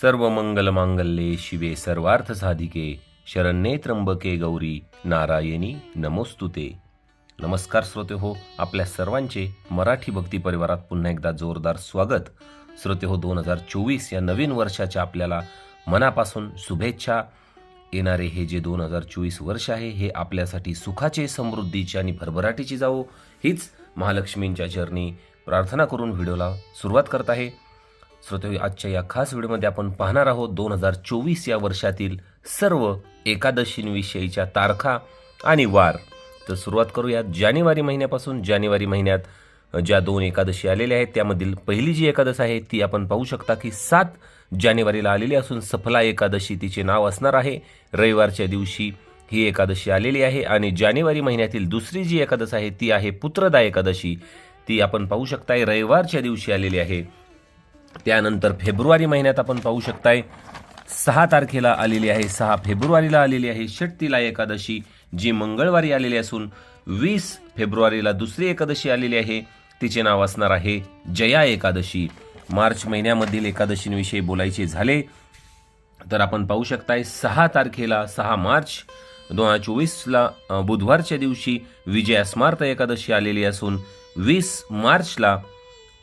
सर्व मंगल मांगल्ये शिवे सर्वार्थ साधिके शरण्ये त्र्यंबके गौरी नारायणी नमोस्तुते नमस्कार श्रोते हो आपल्या सर्वांचे मराठी भक्ती परिवारात पुन्हा एकदा जोरदार स्वागत. श्रोते हो दोन हजार चोवीस या नवीन वर्षाच्या आपल्याला मनापासून शुभेच्छा. येणारे हे जे दोन हजार चोवीस वर्ष आहे हे आपल्यासाठी सुखाचे समृद्धीचे आणि भरभराटीची जावो. हीच महालक्ष्मींच्या चरणी प्रार्थना करून व्हिडिओला सुरुवात करत आहे. श्रोते आजच्या या खास व्हिडिओमध्ये आपण पाहणार आहोत दोन हजार चोवीस या वर्षातील सर्व एकादशींविषयीच्या तारखा आणि वार. तर सुरुवात करूया जानेवारी महिन्यापासून. जानेवारी महिन्यात ज्या दोन एकादशी आलेल्या आहेत त्यामधील पहिली जी एकादश आहे ती आपण पाहू शकता की सात जानेवारीला आलेली असून सफला एकादशी तिचे नाव असणार आहे. रविवारच्या दिवशी ही एकादशी आलेली आहे आणि जानेवारी महिन्यातील दुसरी जी एकादश आहे ती आहे पुत्रदा एकादशी. ती आपण पाहू शकताय रविवारच्या दिवशी आलेली आहे. त्यानंतर फेब्रुवारी महिन्यात आपण पाहू शकताय सहा तारखेला आलेली आहे सहा फेब्रुवारीला आलेली आहे षटतीला एकादशी जी मंगळवारी आलेली असून वीस फेब्रुवारीला दुसरी एकादशी आलेली आहे तिचे नाव असणार आहे जया एकादशी. मार्च महिन्यामधील एकादशींविषयी बोलायचे झाले तर आपण पाहू शकताय सहा तारखेला सहा मार्च दोन हजार चोवीसला बुधवारच्या दिवशी विजया स्मार्त एकादशी आलेली असून वीस मार्चला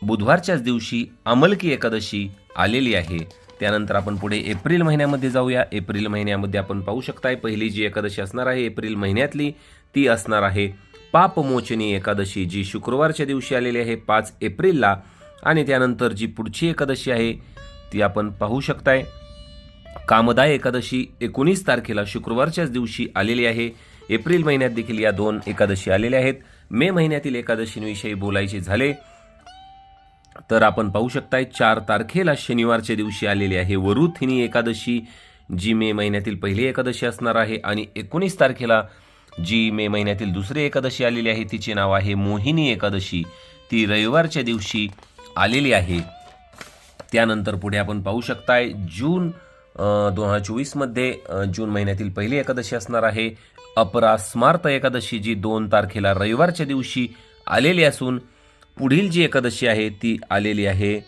बुधवारच्याच दिवशी अमलकी एकादशी आलेली आहे. त्यानंतर आपण पुढे एप्रिल महिन्यामध्ये जाऊया. एप्रिल महिन्यामध्ये आपण पाहू शकताय पहिली जी एकादशी असणार आहे एप्रिल महिन्यातली ती असणार आहे. पापमोचनी एकादशी जी शुक्रवारच्या दिवशी आलेली आहे पाच एप्रिलला. आणि त्यानंतर जी पुढची एकादशी आहे ती आपण पाहू शकताय. कामदाय एकादशी एकोणीस तारखेला शुक्रवारच्याच दिवशी आलेली आहे. एप्रिल महिन्यात देखील या दोन एकादशी आलेल्या आहेत. मे महिन्यातील एकादशींविषयी बोलायचे झाले तर आपण पाहू शकताय चार तारखेला शनिवारच्या दिवशी आलेली आहे वरुथिनी एकादशी जी मे महिन्यातील पहिली एकादशी असणार आहे आणि एकोणीस तारखेला जी मे महिन्यातील दुसरी एकादशी आलेली आहे तिचे नाव आहे मोहिनी एकादशी. ती रविवारच्या दिवशी आलेली आहे. त्यानंतर पुढे आपण पाहू शकताय जून दोन हजार चोवीसमध्ये जून महिन्यातील पहिली एकादशी असणार आहे. अपरा स्मार्त एकादशी जी दोन तारखेला रविवारच्या दिवशी आलेली असून पुढील जी एकादशी आहे ती आलेली आहे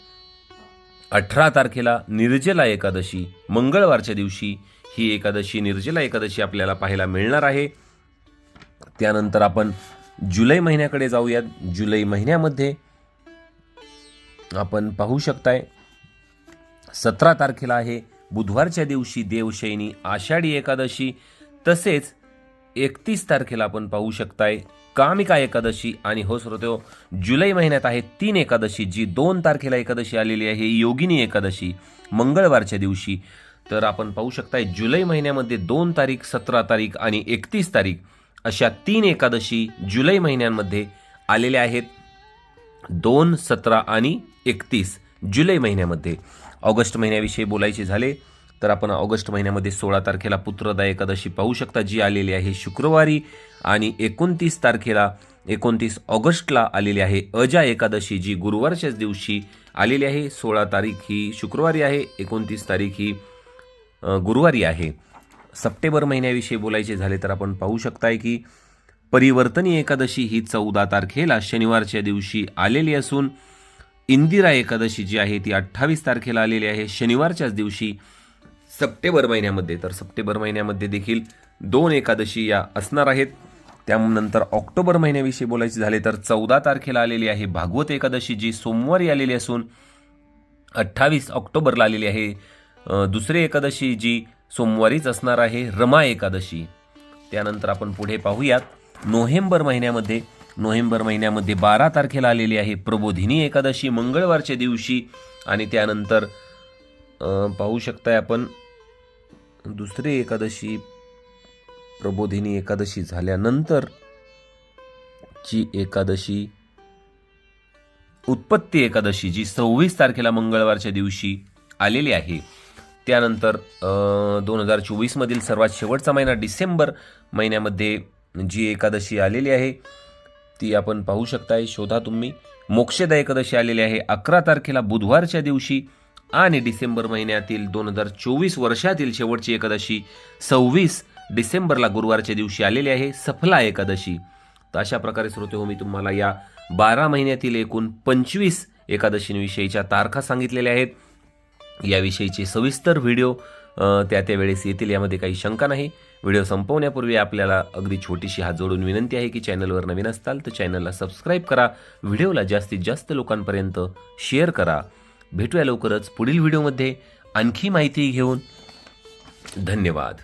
अठरा तारखेला निर्जला एकादशी. मंगळवारच्या दिवशी ही एकादशी निर्जला एकादशी आपल्याला पाहायला मिळणार आहे. त्यानंतर आपण जुलै महिन्याकडे जाऊयात. जुलै महिन्यामध्ये आपण पाहू शकताय सतरा तारखेला आहे. बुधवारच्या दिवशी देवशैनी आषाढी एकादशी. तसेच एकतीस तारखेला आपण पाहू शकताय कामिका एकादशी आणि हो श्रोतो जुलै महिन्यात आहे तीन एकादशी जी दोन तारखेला एकादशी आलेली आहे योगिनी एकादशी मंगळवारच्या दिवशी. तर आपण पाहू शकताय जुलै महिन्यामध्ये दोन तारीख सतरा तारीख आणि एकतीस तारीख अशा तीन एकादशी जुलै महिन्यांमध्ये आलेल्या आहेत. दोन सतरा आणि एकतीस जुलै महिन्यामध्ये. ऑगस्ट महिन्याविषयी बोलायचे झाले तर आपण ऑगस्ट महिन्यामध्ये सोळा तारखेला पुत्रदा एकादशी पाहू शकता जी आलेली आहे शुक्रवारी आणि एकोणतीस तारखेला एकोणतीस ऑगस्टला आलेली आहे अजा एकादशी जी गुरुवारच्याच दिवशी आलेली आहे. सोळा तारीख ही शुक्रवारी आहे एकोणतीस तारीख ही गुरुवारी आहे. सप्टेंबर महिन्याविषयी बोलायचे झाले तर आपण पाहू शकताय की परिवर्तनी एकादशी ही चौदा तारखेला शनिवारच्या दिवशी आलेली असून इंदिरा एकादशी जी आहे ती अठ्ठावीस तारखेला आलेली आहे. शनिवारच्याच दिवशी सप्टेंबर महिन्यामध्ये तर सप्टेंबर महिन्यामध्ये देखील दोन एकादशी या असणार आहेत. त्यानंतर ऑक्टोबर महिन्याविषयी बोलायचे झाले तर चौदा तारखेला आलेली आहे भागवत एकादशी जी सोमवारी आलेली असून अठ्ठावीस ऑक्टोबरला आलेली आहे. दुसरी एकादशी जी सोमवारीच असणार आहे रमा एकादशी. त्यानंतर आपण पुढे पाहूयात. नोव्हेंबर महिन्यामध्ये नोव्हेंबर महिन्यामध्ये बारा तारखेला आलेली आहे प्रबोधिनी एकादशी मंगळवारच्या दिवशी आणि त्यानंतर पाहू शकताय आपण दुसरी एकादशी प्रबोधिनी एकादशी झाल्यानंतर ची एकादशी उत्पत्ती एकादशी जी सव्वीस तारखेला मंगळवारच्या दिवशी आलेली आहे त्यानंतर दोन हजार चोवीसमधील सर्वात शेवटचा महिना डिसेंबर महिन्यामध्ये जी एकादशी आलेली आहे ती आपण पाहू शकताय. शोधा तुम्ही. मोक्षदा एकादशी आलेली आहे अकरा तारखेला बुधवारच्या दिवशी. आणि डिसेंबर महिन्यातील दोन हजार चोवीस वर्षातील शेवटची एकादशी सव्वीस डिसेंबरला गुरुवारच्या दिवशी आलेली आहे सफला एकादशी. तर अशा प्रकारे श्रोते हो मी तुम्हाला या बारा महिन्यातील एकूण पंचवीस एकादशींविषयीच्या तारखा सांगितलेल्या आहेत. याविषयीचे सविस्तर व्हिडिओ त्या त्या वेळेस येतील यामध्ये काही शंका नाही. व्हिडिओ संपवण्यापूर्वी आपल्याला अगदी छोटीशी हात जोडून विनंती आहे की चॅनलवर नवीन असताल तर चॅनलला सबस्क्राईब करा. व्हिडिओला जास्तीत जास्त लोकांपर्यंत शेअर करा. भेटूया लवकरच पुढील व्हिडिओमध्ये. आणखी माहिती घेऊन धन्यवाद.